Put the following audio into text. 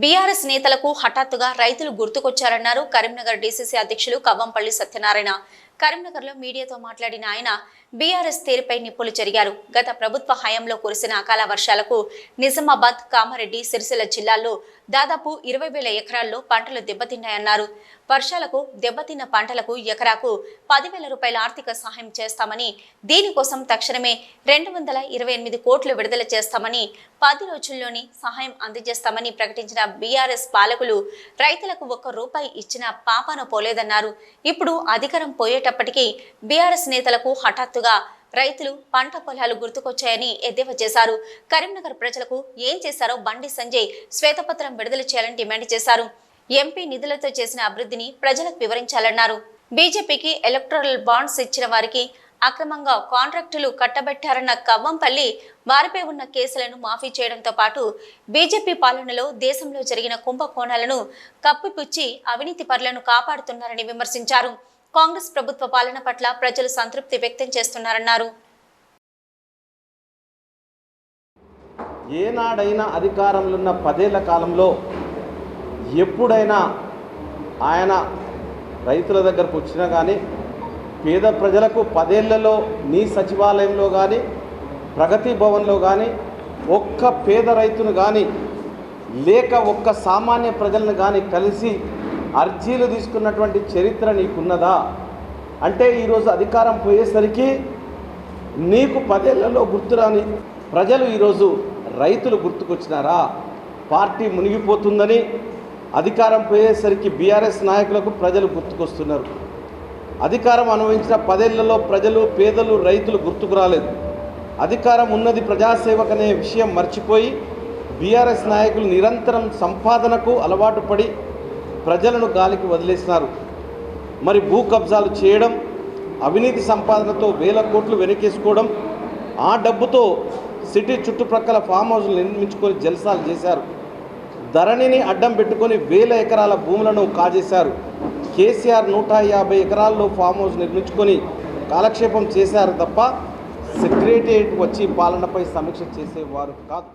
BRS నేతలకు హఠాత్తుగా రైతులు గుర్తుకొచ్చారన్నారు కరీంనగర్ డీసీసీ అధ్యక్షులు కవ్వంపల్లి సత్యనారాయణ. కరీంనగర్లో మీడియాతో మాట్లాడిన ఆయన బీఆర్ఎస్ తీరుపై నిప్పులు చెరిగారు. గత ప్రభుత్వ హయాంలో కురిసిన అకాల వర్షాలకు నిజామాబాద్ కామారెడ్డి సిరిసిల్ల జిల్లాల్లో దాదాపు ఇరవై వేల ఎకరాల్లో పంటలు దెబ్బతిన్నాయన్నారు. వర్షాలకు దెబ్బతిన్న పంటలకు ఎకరాకు పదివేల రూపాయల ఆర్థిక సహాయం చేస్తామని దీనికోసం తక్షణమే రెండు వందల ఇరవై ఎనిమిది కోట్లు విడుదల చేస్తామని పది రోజుల్లోనే సహాయం అందజేస్తామని ప్రకటించిన బీఆర్ఎస్ పాలకులు రైతులకు ఒక్క రూపాయి ఇచ్చిన పాపాన పోలేదన్నారు. ఇప్పుడు అధికారం పోయేట అయినప్పటికీ బీఆర్ఎస్ నేతలకు హఠాత్తుగా రైతులు పంట పొలాలు గుర్తుకొచ్చాయని ఎద్దేవా చేశారు. కరీంనగర్ ప్రజలకు ఏం చేశారో బండి సంజయ్ శ్వేతపత్రం విడుదల చేయాలని డిమాండ్ చేశారు. ఎంపీ నిధులతో చేసిన అభివృద్ధిని ప్రజలకు వివరించాలన్నారు. బీజేపీకి ఎలక్టరల్ బాండ్స్ ఇచ్చిన వారికి అక్రమంగా కాంట్రాక్టులు కట్టబెట్టారన్న కవ్వంపల్లి వారిపై ఉన్న కేసులను మాఫీ చేయడంతో పాటు బీజేపీ పాలనలో దేశంలో జరిగిన కుంభకోణాలను కప్పిపుచ్చి అవినీతి పరులను కాపాడుతున్నారని విమర్శించారు. కాంగ్రెస్ ప్రభుత్వ పాలన పట్ల ప్రజలు సంతృప్తి వ్యక్తం చేస్తున్నారన్నారు. ఏనాడైనా అధికారంలో ఉన్న పదేళ్ళ కాలంలో ఎప్పుడైనా ఆయన రైతుల దగ్గరకు వచ్చినా కానీ పేద ప్రజలకు పదేళ్ళలో నీ సచివాలయంలో కానీ ప్రగతి భవన్లో కానీ ఒక్క పేద రైతును కానీ లేక ఒక్క సామాన్య ప్రజలను కానీ కలిసి అర్జీలు తీసుకున్నటువంటి చరిత్ర నీకున్నదా? అంటే ఈరోజు అధికారం పోయేసరికి నీకు పదేళ్ళలో గుర్తురాని ప్రజలు ఈరోజు రైతులు గుర్తుకొచ్చినారా? పార్టీ మునిగిపోతుందని అధికారం పోయేసరికి బీఆర్ఎస్ నాయకులకు ప్రజలు గుర్తుకొస్తున్నారు. అధికారం అనుభవించిన పదేళ్ళలో ప్రజలు పేదలు రైతులు గుర్తుకు రాలేదు. అధికారం ఉన్నది ప్రజాసేవకు అనే విషయం మర్చిపోయి బీఆర్ఎస్ నాయకులు నిరంతరం సంపాదనకు అలవాటు పడి ప్రజలను గాలికి వదిలేసినారు. మరి భూ కబ్జాలు చేయడం అవినీతి సంపాదనతో వేల కోట్లు వెనకేసుకోవడం ఆ డబ్బుతో సిటీ చుట్టుప్రక్కల ఫామ్ హౌస్లు నిర్మించుకొని జల్సాలు చేశారు. ధరణిని అడ్డం పెట్టుకొని వేల ఎకరాల భూములను కాజేశారు. కేసీఆర్ నూట యాభై ఎకరాల్లో ఫామ్ హౌస్ నిర్మించుకొని కాలక్షేపం చేశారు తప్ప సెక్రటరియట్ వచ్చి పాలనపై సమీక్ష చేసేవారు కాదు.